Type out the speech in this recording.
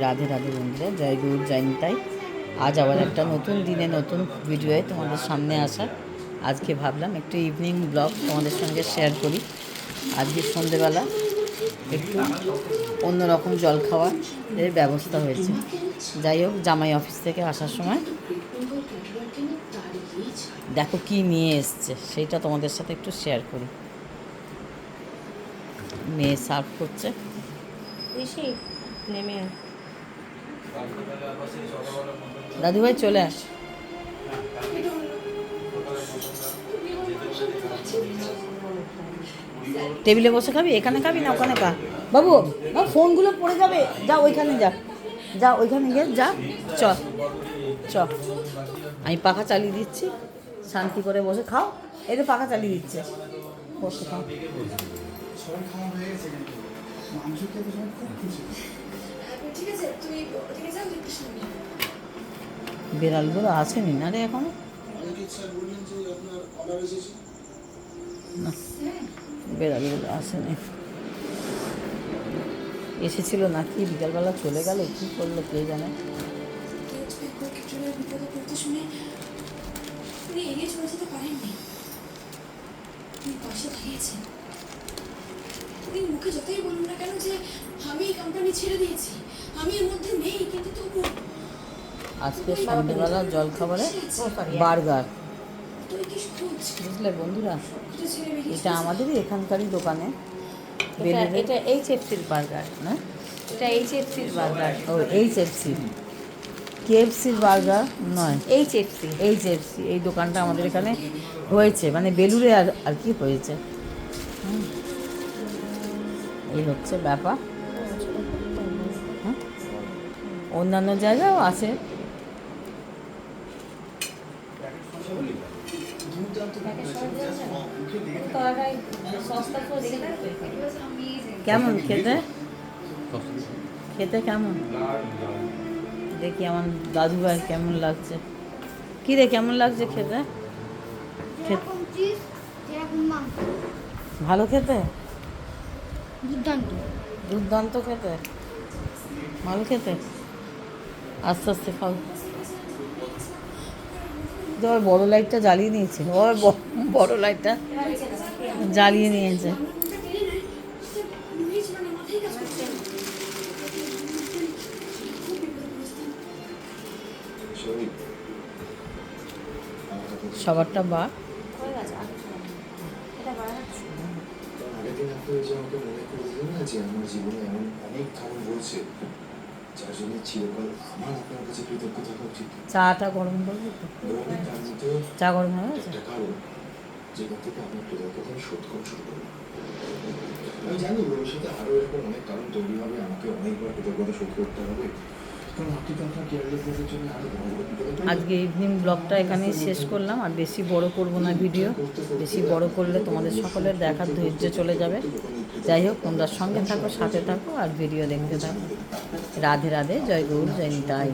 রাধে রাধে বন্ধুরা, জয় গৌর, জয় নিতাই। আজ আবার একটা নতুন দিনে নতুন ভিডিওয়ে তোমাদের সামনে আসা। আজকে ভাবলাম একটু ইভিনিং ব্লগ তোমাদের সঙ্গে শেয়ার করি। আজকে সন্ধেবেলা একটু অন্যরকম জল খাওয়ার এর ব্যবস্থা হয়েছে। যাই হোক, জামাই অফিস থেকে আসার সময় দেখো কি নিয়ে এসছে, সেইটা তোমাদের সাথে একটু শেয়ার করি। মেয়ে সার্ভ করছে। নেমে। দাদুভাই, চলে আস টেবিলে বসে খাবি? এখানে খাবি না ওখানে খা। বাবু ফোনগুলো পড়ে যাবে। যা ওইখানে যা। যা, ওইখানে গিয়ে যা। চ চ। আমি পাখা চালিয়ে দিচ্ছি। শান্তি করে বসে খাও। এই তো পাখা চালিয়ে দিচ্ছে। বসে খাও। বিড়ালগুলো আসেনি না রে এখনও? না, বিড়ালগুলো আসেনি। এসেছিল নাকি? বিকালবেলা চলে গেল, কী করল কে জানে? উনি মুখে যতই বলুন না কেন যে, আমি এই কোম্পানি ছেড়ে দিয়েছি। আমি এর মধ্যে নেই, কিন্তু তবু আজকে সন্ধ্যেবেলা জল খাবারে বার্গার। বুঝলে বন্ধুরা এটা আমাদেরই এখানকারই দোকানে। এটা এইচ এফসির বার্গার। না? এটা এইচ এফসির বার্গার। ও এইচ এফসি কেএফসির বার্গার নয়। H F C H F C এই দোকানটা আমাদের এখানে হয়েছে। মানে বেলুড়ে আর আর কি হয়েছে? এই হচ্ছে ব্যাপার। অন্যান্য জায়গাও আছে সস্তা করে দেখে থাকবে কেমন খেতে? খেতে কেমন? দেখি আমার দাদু ভাই কেমন লাগছে। কি রে কেমন লাগছে খেতে? ভালো খেতে? দুর্দান্ত। দুর্দান্ত খেতে? ভালো খেতে? আস্তে আস্তে খাও। তো বড় লাইটটা জ্বালিয়ে নিয়েছে ওর বড় লাইটটা জ্বালিয়ে নিয়েছে। সবারটা বা। আগের দিন আপনি যে আমাকে মনে করে দিলেন না যে আমার জীবনে এমন অনেক কারণ যার জন্য চিরকাল আমার আপনার কাছে কৃতজ্ঞ থাকা উচিত চাটা গরম করব তো তার মধ্যে চা গরম হয়ে গেছে একটা কারণ যেখান থেকে আমি কৃতজ্ঞতা আমি শোধ করা শুরু করব আমি জানি ভবিষ্যতে আরও এরকম অনেক কারণ তৈরি হবে আমাকে অনেকবার কৃতজ্ঞতা শোধ করতে হবে কারণ আপনি তো আপনার কেয়ারলেসনেসের জন্য আরও বড় বড় বিপদে পড়বেন। আজকে ইভিনিং ব্লগটা এখানেই শেষ করলাম আর বেশি বড় করব না ভিডিও বেশি বড় করলে তোমাদের সকলের দেখার ধৈর্য চলে যাবে যাই হোক, তোমরা সঙ্গে থাকো, সাথে থাকো, আর ভিডিও দেখতে থাকো। রাধে রাধে, জয় গৌর, জয় নিতাই।